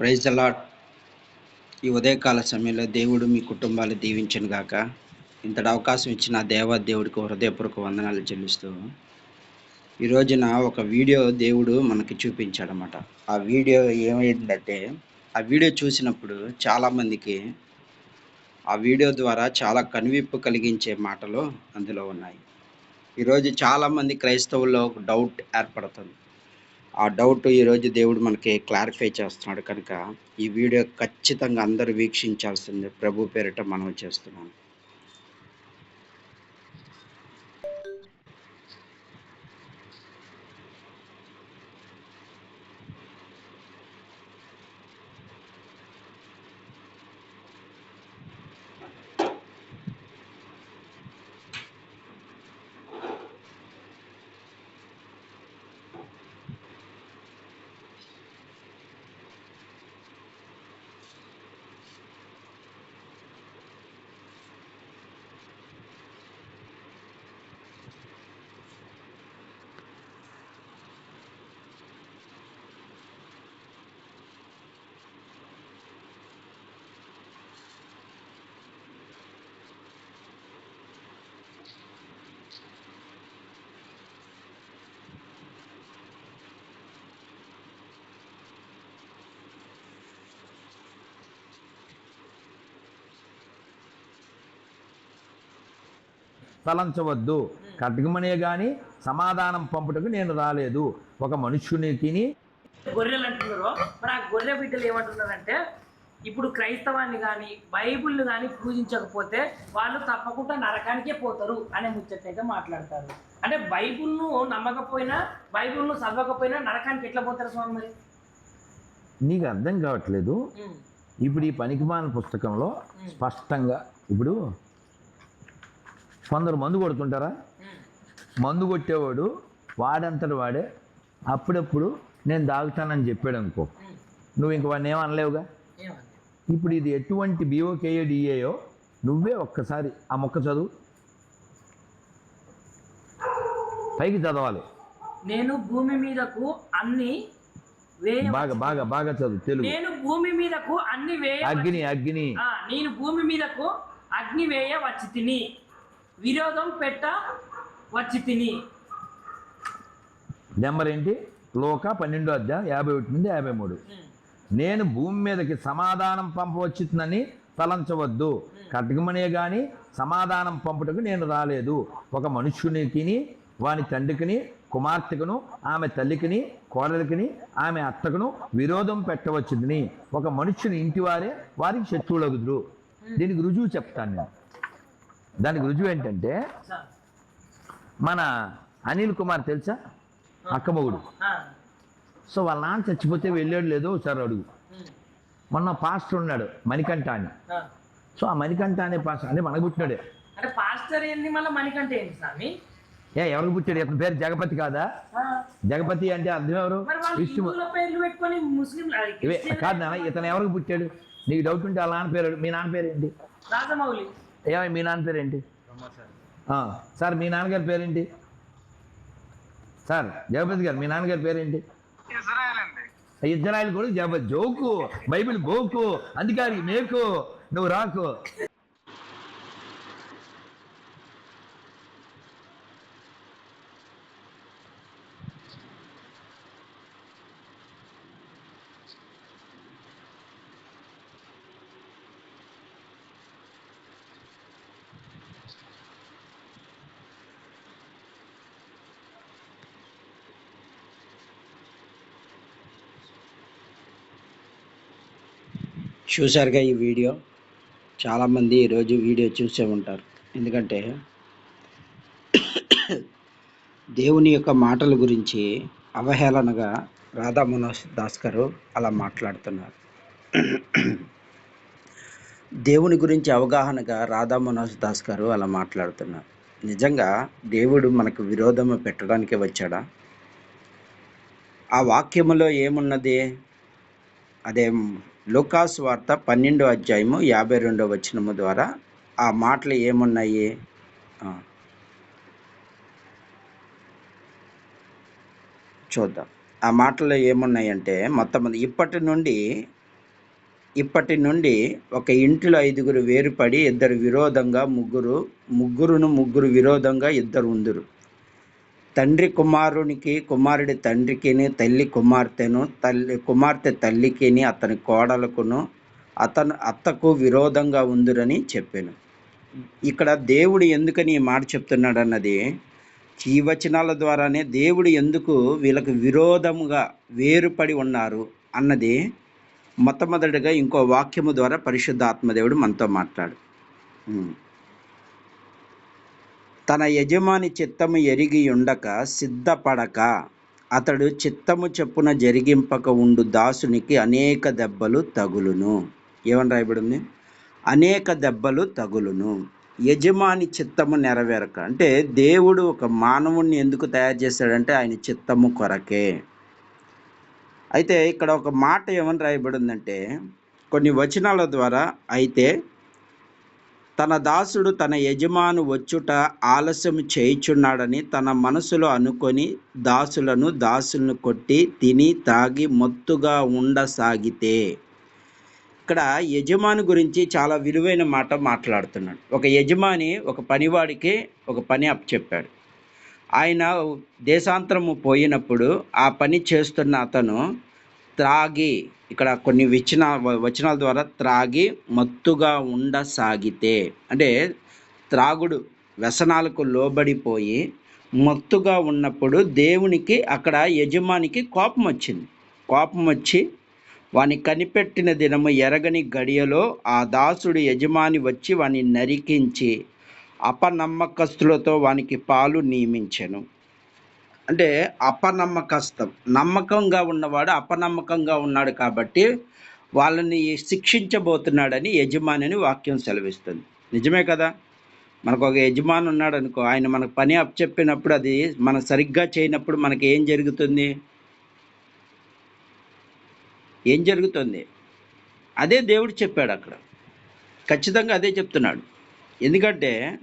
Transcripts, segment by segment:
Praise allot ఈ ఉదయకాల సమయంలో దేవుడు మీ కుటుంబాలు దీవించను గాక. ఇంతటి అవకాశం ఇచ్చిన దేవా దేవుడికి హృదయపూర్వక వందనాలు చెల్లిస్తూ ఈ రోజున ఒక వీడియో దేవుడు మనకి చూపించాడనమాట ఆ వీడియో ఏమైందంటే ఆ వీడియో చూసినప్పుడు చాలామందికి ఆ వీడియో ద్వారా చాలా కనువిప్పు కలిగించే మాటలు అందులో ఉన్నాయి. ఈరోజు చాలామంది క్రైస్తవుల్లో ఒక డౌట్ ఏర్పడుతుంది. ఆ డౌట్ ఈరోజు దేవుడు మనకి క్లారిఫై చేస్తున్నాడు కనుక ఈ వీడియో ఖచ్చితంగా అందరూ వీక్షించాల్సింది. ప్రభు పేరిట మనం చేస్తున్నాం. తలంచవద్దు. ఖడ్గమనే గాని సమాధానం పంపుటకు నేను రాలేదు. ఒక మనుష్యునికి గొర్రెలు అంటున్నారు. మరి ఆ గొర్రె బిడ్డలు ఏమంటున్నారంటే ఇప్పుడు క్రైస్తవాన్ని కానీ బైబిల్ని కానీ పూజించకపోతే వాళ్ళు తప్పకుండా నరకానికే పోతారు అనే ముచ్చటైతే మాట్లాడతారు. అంటే బైబిల్ను నమ్మకపోయినా బైబిల్ను చదవకపోయినా నరకానికి ఎట్లా పోతారు స్వామి మరి? నీకు అర్థం కావట్లేదు. ఇప్పుడు ఈ పనికిమాల పుస్తకంలో స్పష్టంగా ఇప్పుడు కొందరు మందు కొడుతుంటారా? మందు కొట్టేవాడు వాడంతటి వాడే అప్పుడప్పుడు నేను దాగుతానని చెప్పాడు అనుకో. నువ్వు ఇంక వాడిని ఏమనలేవుగా? ఏమని ఇప్పుడు ఇది ఎటువంటి బీఓకేయో డిఏయో నువ్వే ఒక్కసారి ఆ మొక్క చదువు. పైకి చదవాలి. నేను భూమి మీదకు అన్ని బాగా బాగా బాగా చదువు తెలుగు. నేను భూమి మీదకు అన్ని వేయ అగ్ని అగ్ని. నేను భూమి మీదకు అగ్ని వేయ వచ్చి తిని విరోధం పెట్ట వచ్చి తిని. నెంబర్ ఏంటి లోక పన్నెండో అధ్యాయం యాభై ఒకటి నుండి యాభై మూడు. నేను భూమి మీదకి సమాధానం పంపవచ్చునని తలంచవద్దు. ఖడ్గమనే గాని సమాధానం పంపుటకు నేను రాలేదు. ఒక మనుష్యునికి వాని తండ్రికిని కుమార్తెకును ఆమె తల్లికిని కోడలికిని ఆమె అత్తకును విరోధం పెట్టవచ్చుదని ఒక మనుష్యుని ఇంటి వారే వారికి శత్రువులగుదురు. దీనికి రుజువు చెప్తాను నేను. దానికి రుజువు ఏంటంటే. మన అనిల్ కుమార్ తెలుసా? అక్కమొగుడు సో వాళ్ళ నాన్న చచ్చిపోతే వెళ్ళాడు లేదో ఒకసారి అడుగు. మొన్న పాస్టర్ ఉన్నాడు మణికంఠ అని. సో ఆ మణికంఠ అనే పాస్టర్ అంటే మనకు పుట్టినాడే. అంటే పాస్టర్ ఏంది మళ్ళీ మనకంటే ఏంటి స్వామి? ఏ ఎవరికి పుట్టాడు? ఇతని పేరు జగపతి కాదా? జగపతి అంటే అర్థం ఎవరు? విష్ణు. కాదు నాన్న ఇతను ఎవరికి పుట్టాడు? నీకు డౌట్ ఉంటే వాళ్ళ నాన్న పేరు మీ నాన్న పేరు ఏంటి రాజమౌళి. ఏమై మీ నాన్న పేరేంటి? ఆ, సార్ మీ నాన్నగారి పేరేంటి? సార్ జగపతి గారు మీ నాన్నగారి పేరేంటి? ఇజ్రాయల్ కూడా జబ జోకు బైబిల్ బోకు అందుకని మేకు నువ్వు రాకు. చూశారుగా ఈ వీడియో. చాలామంది ఈరోజు వీడియో చూసే ఉంటారు. ఎందుకంటే దేవుని యొక్క మాటల గురించి అవహేళనగా రాధా మనోజ్ దాస్ గారు అలా మాట్లాడుతున్నారు. దేవుని గురించి అవగాహనగా రాధా మనోజ్ దాస్ గారు అలా మాట్లాడుతున్నారు. నిజంగా దేవుడు మనకు విరోధము పెట్టడానికే వచ్చాడా? ఆ వాక్యములో ఏమున్నది? అదే లుకాస్ వార్త పన్నెండో అధ్యాయము యాభై రెండో వచనము ద్వారా ఆ మాటలు ఏమున్నాయి? చూద్దాం. ఆ మాటలు ఏమున్నాయంటే మొత్తం ఇప్పటి నుండి ఇప్పటి నుండి ఒక ఇంటిలో ఐదుగురు వేరుపడి ఇద్దరు విరోధంగా ముగ్గురు ముగ్గురును ముగ్గురు విరోధంగా ఇద్దరు ఉందరు. తండ్రి కుమారునికి కుమారుడి తండ్రికిని తల్లి కుమార్తెను తల్లి కుమార్తె తల్లికిని అతని కోడలకును అతను అత్తకు విరోధంగా ఉందిరని చెప్పాను. ఇక్కడ దేవుడు ఎందుకని ఈ మాట చెప్తున్నాడు అన్నది ఈ వచనాల ద్వారానే దేవుడు ఎందుకు వీళ్ళకు విరోధముగా వేరుపడి ఉన్నారు అన్నది మొట్టమొదటిగా ఇంకో వాక్యము ద్వారా పరిశుద్ధ ఆత్మదేవుడు మనతో మాట్లాడు. తన యజమాని చిత్తము ఎరిగి ఉండక సిద్ధపడక అతడు చిత్తము చెప్పున జరిగింపక ఉండు దాసునికి అనేక దెబ్బలు తగులును. ఏమని రాయబడింది? అనేక దెబ్బలు తగులును. యజమాని చిత్తము నెరవేరక. అంటే దేవుడు ఒక మానవుణ్ణి ఎందుకు తయారు చేశాడంటే ఆయన చిత్తము కొరకే. అయితే ఇక్కడ ఒక మాట ఏమని రాయబడిందంటే కొన్ని వచనాల ద్వారా అయితే తన దాసుడు తన యజమాను వచ్చుట ఆలస్యం చేయుచున్నాడని తన మనసులో అనుకొని దాసులను దాసులను కొట్టి తిని తాగి మత్తుగా ఉండసాగితే. ఇక్కడ యజమాని గురించి చాలా విలువైన మాట మాట్లాడుతున్నాడు. ఒక యజమాని ఒక పనివాడికి ఒక పని అప్పచెప్పాడు. ఆయన దేశాంతరము పోయినప్పుడు ఆ పని చేస్తున్న అతను త్రాగి ఇక్కడ కొన్ని విచన వచనాల ద్వారా త్రాగి మత్తుగా ఉండసాగితే అంటే త్రాగుడు వ్యసనాలకు లోబడిపోయి మత్తుగా ఉన్నప్పుడు దేవునికి అక్కడ యజమానికి కోపం వచ్చింది. కోపం వచ్చి వాని కనిపెట్టిన దినము ఎరగని గడియలో ఆ దాసుడు యజమాని వచ్చి వాని నరికించి అపనమ్మకస్తులతో వానికి పాలు నియమించెను. అంటే అపనమ్మకస్తం నమ్మకంగా ఉన్నవాడు అపనమ్మకంగా ఉన్నాడు కాబట్టి వాళ్ళని శిక్షించబోతున్నాడని యజమాని వాక్యం సెలవిస్తుంది. నిజమే కదా? మనకు ఒక యజమాని ఉన్నాడు అనుకో ఆయన మనకు పని అప్పచెప్పినప్పుడు అది మనం సరిగ్గా చేయనప్పుడు మనకి ఏం జరుగుతుంది? ఏం జరుగుతుంది? అదే దేవుడు చెప్పాడు అక్కడ. ఖచ్చితంగా అదే చెప్తున్నాడు. ఎందుకంటే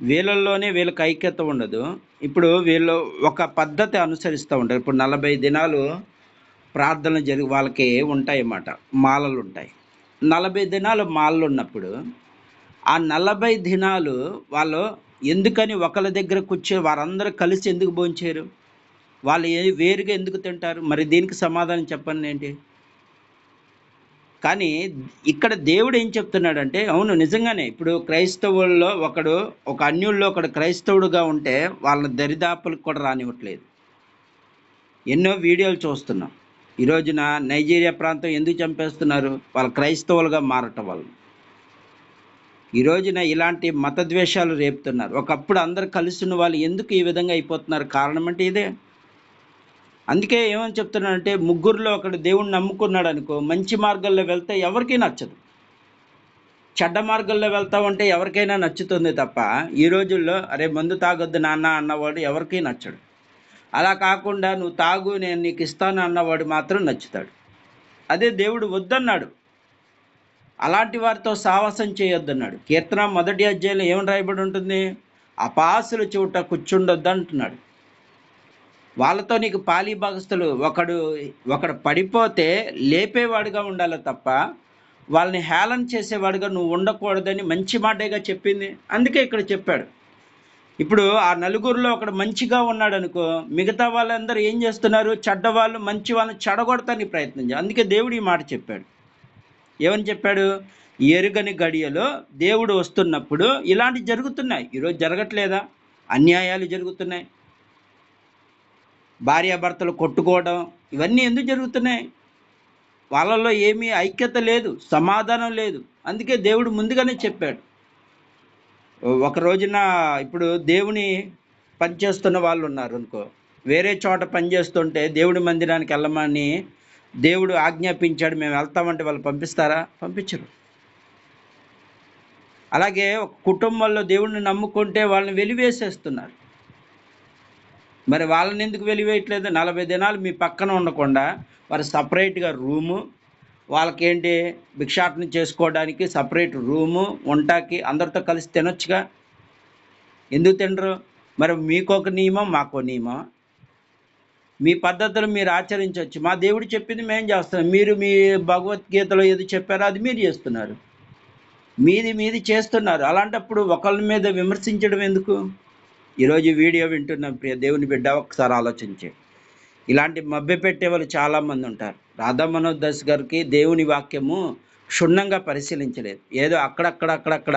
వీళ్ళల్లోనే వీళ్ళకి ఐక్యత ఉండదు. ఇప్పుడు వీళ్ళు ఒక పద్ధతి అనుసరిస్తూ ఉంటారు. ఇప్పుడు నలభై దినాలు ప్రార్థనలు జరిగి వాళ్ళకి ఉంటాయి అన్నమాట మాలలు ఉంటాయి. నలభై దినాలు మాలలు ఉన్నప్పుడు ఆ నలభై దినాలు వాళ్ళు ఎందుకని ఒకళ్ళ దగ్గర కూర్చొని వారందరూ కలిసి ఎందుకు భోంచారు? వాళ్ళు వేరుగా ఎందుకు తింటారు? మరి దీనికి సమాధానం చెప్పండి ఏంటి? కానీ ఇక్కడ దేవుడు ఏం చెప్తున్నాడంటే అవును నిజంగానే ఇప్పుడు క్రైస్తవుల్లో ఒకడు ఒక అన్యుల్లో ఒకడు క్రైస్తవుడుగా ఉంటే వాళ్ళ దరిదాపులకు కూడా రానివ్వట్లేదు. ఎన్నో వీడియోలు చూస్తున్నాం. ఈ రోజున నైజీరియా ప్రాంతం ఎందుకు చంపేస్తున్నారు? వాళ్ళు క్రైస్తవులుగా మారటం వాళ్ళు ఈ రోజున ఇలాంటి మతద్వేషాలు రేపుతున్నారు. ఒకప్పుడు అందరు కలిసిన వాళ్ళు ఎందుకు ఈ విధంగా అయిపోతున్నారు? కారణం అంటే ఇదే. అందుకే ఏమని చెప్తున్నానంటే ముగ్గురులో ఒకడు దేవుణ్ణి నమ్ముకున్నాడు అనుకో మంచి మార్గంలో వెళ్తే ఎవరికీ నచ్చదు. చెడ్డ మార్గంలో వెళ్తామంటే ఎవరికైనా నచ్చుతుంది తప్ప ఈ రోజుల్లో అరే మందు తాగొద్దు నాన్న అన్నవాడు ఎవరికీ నచ్చడు. అలా కాకుండా నువ్వు తాగు నేను నీకు ఇస్తాను అన్నవాడు మాత్రం నచ్చుతాడు. అదే దేవుడు వద్దన్నాడు. అలాంటి వారితో సావాసం చేయొద్దన్నాడు. కీర్తన మొదటి అధ్యాయంలో ఏమని రాయబడి ఉంటుంది? అపాసులు చోట కూర్చుండొద్దు అంటున్నాడు వాళ్ళతో నీకు పాలి భాగస్తులు ఒకడు ఒకడు పడిపోతే లేపేవాడుగా ఉండాలి తప్ప వాళ్ళని హేళన చేసేవాడుగా నువ్వు ఉండకూడదని మంచి మాటేగా చెప్పింది. అందుకే ఇక్కడ చెప్పాడు. ఇప్పుడు ఆ నలుగురిలో ఒకడు మంచిగా ఉన్నాడు అనుకో మిగతా వాళ్ళందరూ ఏం చేస్తున్నారు? చెడ్డవాళ్ళు మంచి వాళ్ళని చెడగొడతానికి ప్రయత్నం చేయాలి. అందుకే దేవుడు ఈ మాట చెప్పాడు. ఏమని చెప్పాడు? ఎరుగని గడియలో దేవుడు వస్తున్నప్పుడు ఇలాంటి జరుగుతున్నాయి. ఈరోజు జరగట్లేదా? అన్యాయాలు జరుగుతున్నాయి. భార్యాభర్తలు కొట్టుకోవడం ఇవన్నీ ఎందుకు జరుగుతున్నాయి? వాళ్ళలో ఏమీ ఐక్యత లేదు సమాధానం లేదు. అందుకే దేవుడు ముందుగానే చెప్పాడు. ఒక రోజున ఇప్పుడు దేవుని పనిచేస్తున్న వాళ్ళు ఉన్నారు అనుకో. వేరే చోట పనిచేస్తుంటే దేవుడి మందిరానికి వెళ్ళమని దేవుడు ఆజ్ఞాపించాడు మేము వెళ్తామంటే వాళ్ళు పంపిస్తారా? పంపించరు. అలాగే ఒక కుటుంబంలో దేవుడిని నమ్ముకుంటే వాళ్ళని వెలివేసేస్తున్నారు. మరి వాళ్ళని ఎందుకు వెలివేయట్లేదు? నలభై దినాలు మీ పక్కన ఉండకుండా వారు సపరేట్గా రూము వాళ్ళకేంటి భిక్షాటన చేసుకోవడానికి సపరేట్ రూము వంటకి అందరితో కలిసి తినొచ్చుగా? ఎందుకు తినరు? మరి మీకొక నియమం మాకో నియమం. మీ పద్ధతులు మీరు ఆచరించవచ్చు మా దేవుడు చెప్పింది మేము చేస్తున్నాం. మీరు మీ భగవద్గీతలో ఏది చెప్పారో అది మీరు చేస్తున్నారు. మీది మీది చేస్తున్నారు. అలాంటప్పుడు ఒకళ్ళ మీద విమర్శించడం ఎందుకు? ఈరోజు వీడియో వింటున్న ప్రియ దేవుని బిడ్డ ఒకసారి ఆలోచించే. ఇలాంటి మభ్య పెట్టే వాళ్ళు చాలామంది ఉంటారు. రాధా మనోజ్ దాస్ గారికి దేవుని వాక్యము క్షుణ్ణంగా పరిశీలించలేదు. ఏదో అక్కడక్కడ అక్కడక్కడ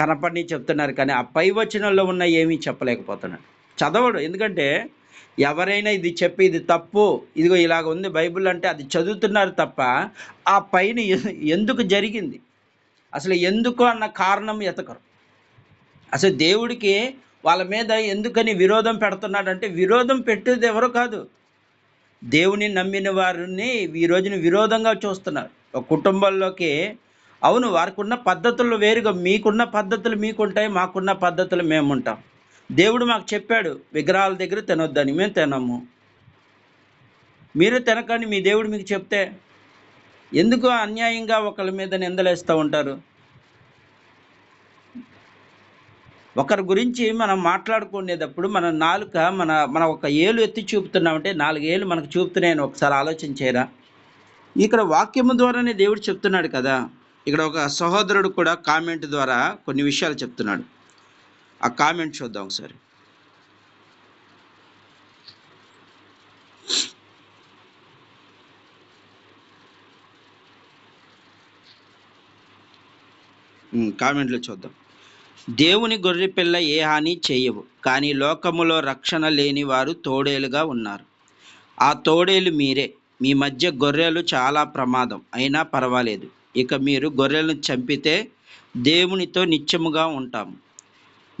కనపడి చెప్తున్నారు కానీ ఆ పై వచనంలో ఉన్న ఏమీ చెప్పలేకపోతున్నాడు చదవడు. ఎందుకంటే ఎవరైనా ఇది చెప్పి ఇది తప్పు ఇదిగో ఇలాగ ఉంది బైబిల్ అంటే అది చదువుతున్నారు తప్ప ఆ పైన ఎందుకు జరిగింది? అసలు ఎందుకు అన్న కారణం ఎతకరు. అసలు దేవుడికి వాళ్ళ మీద ఎందుకని విరోధం పెడుతున్నాడంటే విరోధం పెట్టేది ఎవరు కాదు. దేవుని నమ్మిన వారిని ఈ రోజున విరోధంగా చూస్తున్నారు. ఒక కుటుంబంలోకి అవును వారికి ఉన్న పద్ధతులు వేరుగా మీకున్న పద్ధతులు మీకుంటాయి మాకున్న పద్ధతులు మేము ఉంటాం దేవుడు మాకు చెప్పాడు విగ్రహాల దగ్గర తినొద్దని మేము తినము. మీరు తినకండి మీ దేవుడు మీకు చెప్తే. ఎందుకు అన్యాయంగా ఒకరి మీద నిందలేస్తూ ఉంటారు? ఒకరి గురించి మనం మాట్లాడుకునేటప్పుడు మన నాలుక మన మన ఒక ఏలు ఎత్తి చూపుతున్నామంటే నాలుగు ఏళ్ళు మనకు చూపుతున్నాయని ఒకసారి ఆలోచన చేయరా? ఇక్కడ వాక్యము ద్వారానే దేవుడు చెప్తున్నాడు కదా. ఇక్కడ ఒక సహోదరుడు కూడా కామెంట్ ద్వారా కొన్ని విషయాలు చెప్తున్నాడు. ఆ కామెంట్ చూద్దాం ఒకసారి. కామెంట్లో చూద్దాం. దేవుని గొర్రె పిల్ల ఏ హాని చేయవు కానీ లోకములో రక్షణ లేని వారు తోడేలుగా ఉన్నారు. ఆ తోడేలు మీరే. మీ మధ్య గొర్రెలు చాలా ప్రమాదం అయినా పర్వాలేదు. ఇక మీరు గొర్రెలను చంపితే దేవునితో నిత్యముగా ఉంటాము.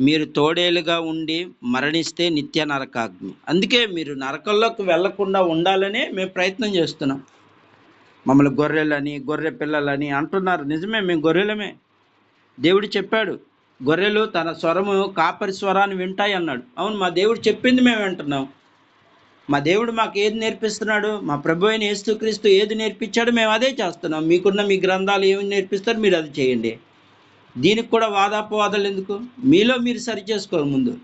మీరు తోడేలుగా ఉండి మరణిస్తే నిత్య నరకాగ్ని. అందుకే మీరు నరకంలోకి వెళ్ళకుండా ఉండాలనే మేము ప్రయత్నం చేస్తున్నాం. మమ్మల్ని గొర్రెలని గొర్రె పిల్లలని అంటున్నారు. నిజమే మేము గొర్రెలమే. దేవుడు చెప్పాడు గొర్రెలు తన స్వరము కాపరి స్వరాన్ని వింటాయి అన్నాడు. అవును మా దేవుడు చెప్పింది మేము వింటున్నాం. మా దేవుడు మాకు ఏది నేర్పిస్తున్నాడు? మా ప్రభు అయిన యేసుక్రీస్తు ఏది నేర్పించాడో మేము అదే చేస్తున్నాం. మీకున్న మీ గ్రంథాలు ఏమి నేర్పిస్తారు మీరు అది చేయండి. దీనికి కూడా వాదాపవాదాలు ఎందుకు? మీలో మీరు సరి చేసుకోరు ముందు.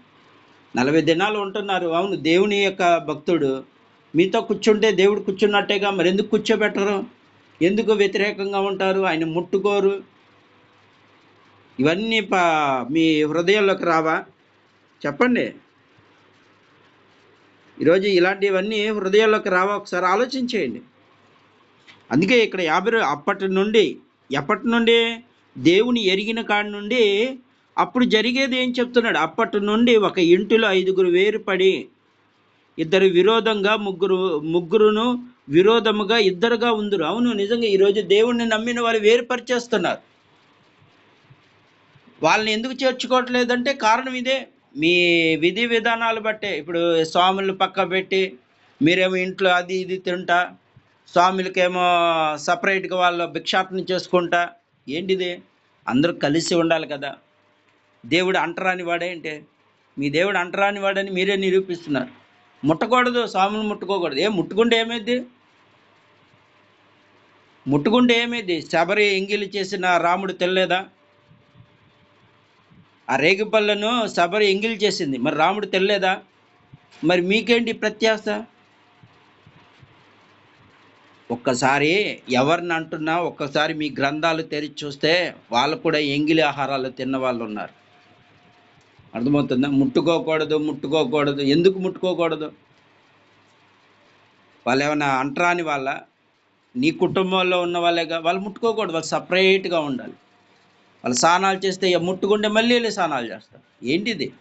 నలభై దినాలు ఉంటున్నారు. అవును దేవుని యొక్క భక్తుడు మీతో కూర్చుంటే దేవుడు కూర్చున్నట్టేగా మరి ఎందుకు కూర్చోబెట్టరు? ఎందుకు వ్యతిరేకంగా ఉంటారు? ఆయన ముట్టుకోరు. ఇవన్నీ పా మీ హృదయంలోకి రావా? చెప్పండి. ఈరోజు ఇలాంటివన్నీ హృదయంలోకి రావా? ఒకసారి ఆలోచించేయండి. అందుకే ఇక్కడ యాభై అప్పటి నుండి ఎప్పటి నుండి దేవుని ఎరిగిన కాడి నుండి అప్పుడు జరిగేది ఏం చెప్తున్నాడు? అప్పటి నుండి ఒక ఇంటిలో ఐదుగురు వేరుపడి ఇద్దరు విరోధంగా ముగ్గురు ముగ్గురును విరోధముగా ఇద్దరుగా ఉందరు. అవును నిజంగా ఈరోజు దేవుణ్ణి నమ్మిన వారు వేరుపరిచేస్తున్నారు. వాళ్ళని ఎందుకు చేర్చుకోవట్లేదంటే కారణం ఇదే. మీ విధి విధానాలు బట్టే. ఇప్పుడు స్వాములు పక్క పెట్టి మీరేమో ఇంట్లో అది ఇది తింటా స్వాములకేమో సపరేట్గా వాళ్ళు భిక్షాటన చేసుకుంటా. ఏంటిది? అందరూ కలిసి ఉండాలి కదా. దేవుడు అంటరాని వాడేంటి మీ దేవుడు అంటరాని వాడని మీరే నిరూపిస్తున్నారు. ముట్టకూడదు స్వాములు ముట్టుకోకూడదు. ఏ ముట్టుకుంటే ఏమైంది ముట్టుకుంటే ఏమైంది శబరి ఎంగిలి చేసిన రాముడు తెలియదా ఆ రేగిపళ్ళను శబరి ఎంగిల్ చేసింది. మరి రాముడు తెలియదా మరి మీకేంటి ప్రత్యాశ ఒక్కసారి ఎవరిని అంటున్నా ఒక్కసారి మీ గ్రంథాలు తెరిచి చూస్తే వాళ్ళు కూడా ఎంగిలి ఆహారాలు తిన్న వాళ్ళు ఉన్నారు. అర్థమవుతుందా? ముట్టుకోకూడదు ముట్టుకోకూడదు. ఎందుకు ముట్టుకోకూడదు? వాళ్ళు ఏమైనా అంటరాని వాళ్ళ? నీ కుటుంబంలో ఉన్న వాళ్ళేగా? వాళ్ళు ముట్టుకోకూడదు వాళ్ళు సపరేట్గా ఉండాలి. వాళ్ళు స్నానాలు చేస్తే ఇక ముట్టుకుంటే మళ్ళీ వెళ్ళి స్నానాలు చేస్తారు. ఏంటిది?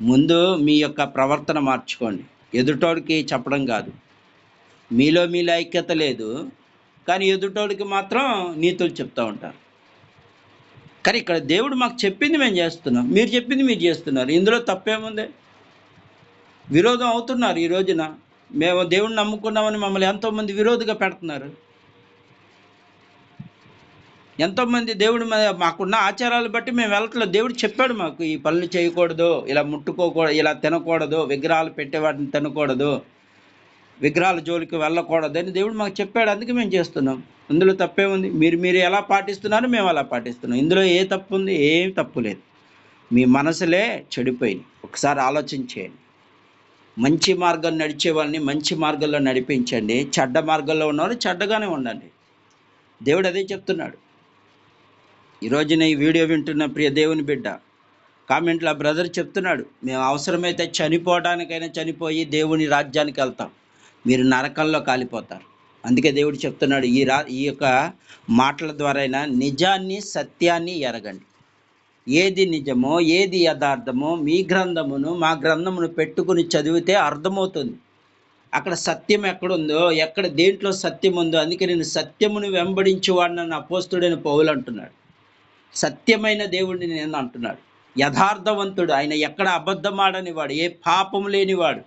ముందు మీ యొక్క ప్రవర్తన మార్చుకోండి. ఎదుటోడికి చెప్పడం కాదు. మీలో మీలో ఐక్యత లేదు. కానీ ఎదుటోడికి మాత్రం నీతులు చెప్తూ ఉంటారు. కానీ ఇక్కడ దేవుడు మాకు చెప్పింది మేము చేస్తున్నాం. మీరు చెప్పింది మీరు చేస్తున్నారు. ఇందులో తప్పేముంది? విరోధం అవుతున్నారు ఈ రోజున. మేము దేవుడిని నమ్ముకున్నామని మమ్మల్ని ఎంతోమంది విరోధిగా పెడుతున్నారు. ఎంతోమంది దేవుడి మీద మాకున్న ఆచారాలు బట్టి మేము వెళ్ళట్లేదు. దేవుడు చెప్పాడు మాకు ఈ పనులు చేయకూడదు ఇలా ముట్టుకోకూడదు ఇలా తినకూడదు విగ్రహాలు పెట్టేవాటిని తినకూడదు విగ్రహాల జోలికి వెళ్ళకూడదు అని దేవుడు మాకు చెప్పాడు. అందుకే మేము చేస్తున్నాం. ఇందులో తప్పే ఉంది. మీరు మీరు ఎలా పాటిస్తున్నారో మేము అలా పాటిస్తున్నాం. ఇందులో ఏ తప్పు ఉంది? ఏం తప్పు లేదు. మీ మనసులే చెడిపోయింది ఒకసారి ఆలోచించేయండి. మంచి మార్గం నడిచే వాళ్ళని మంచి మార్గంలో నడిపించండి. చెడ్డ మార్గంలో ఉన్నవారు చెడ్డగానే ఉండండి. దేవుడు అదే చెప్తున్నాడు. ఈరోజున ఈ వీడియో వింటున్న ప్రియ దేవుని బిడ్డ కామెంట్లో బ్రదర్ చెప్తున్నాడు మేము అవసరమైతే చనిపోవడానికైనా చనిపోయి దేవుని రాజ్యానికి వెళ్తాం. మీరు నరకంలో కాలిపోతారు. అందుకే దేవుడు చెప్తున్నాడు ఈ రా ఈ యొక్క మాటల ద్వారా నిజాన్ని సత్యాన్ని ఎరగండి. ఏది నిజమో ఏది యథార్థమో మీ గ్రంథమును మా గ్రంథమును పెట్టుకుని చదివితే అర్థమవుతుంది. అక్కడ సత్యం ఎక్కడుందో ఎక్కడ దేంట్లో సత్యం ఉందో అందుకే నేను సత్యమును వెంబడించేవాడిని నా అపోస్తుడైన పౌలు అంటున్నాడు. సత్యమైన దేవుడిని నేను అంటున్నాడు. యథార్థవంతుడు. ఆయన ఎక్కడ అబద్ధమాడని వాడు ఏ పాపం లేనివాడు.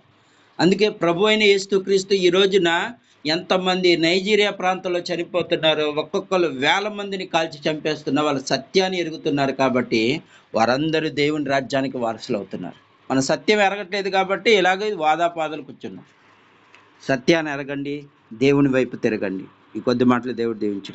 అందుకే ప్రభు అయిన యేసుక్రీస్తు ఈ రోజున ఎంతమంది నైజీరియా ప్రాంతంలో చనిపోతున్నారో ఒక్కొక్కరు వేల మందిని కాల్చి చంపేస్తున్న వాళ్ళు సత్యాన్ని ఎరుగుతున్నారు కాబట్టి వారందరూ దేవుని రాజ్యానికి వారసులు అవుతున్నారు. మన సత్యం ఎరగట్లేదు కాబట్టి ఇలాగే వాదాపాదాలు కూర్చున్నాం సత్యాన్ని ఎరగండి దేవుని వైపు తిరగండి. ఈ కొద్ది మాటలు దేవుడు దీవించు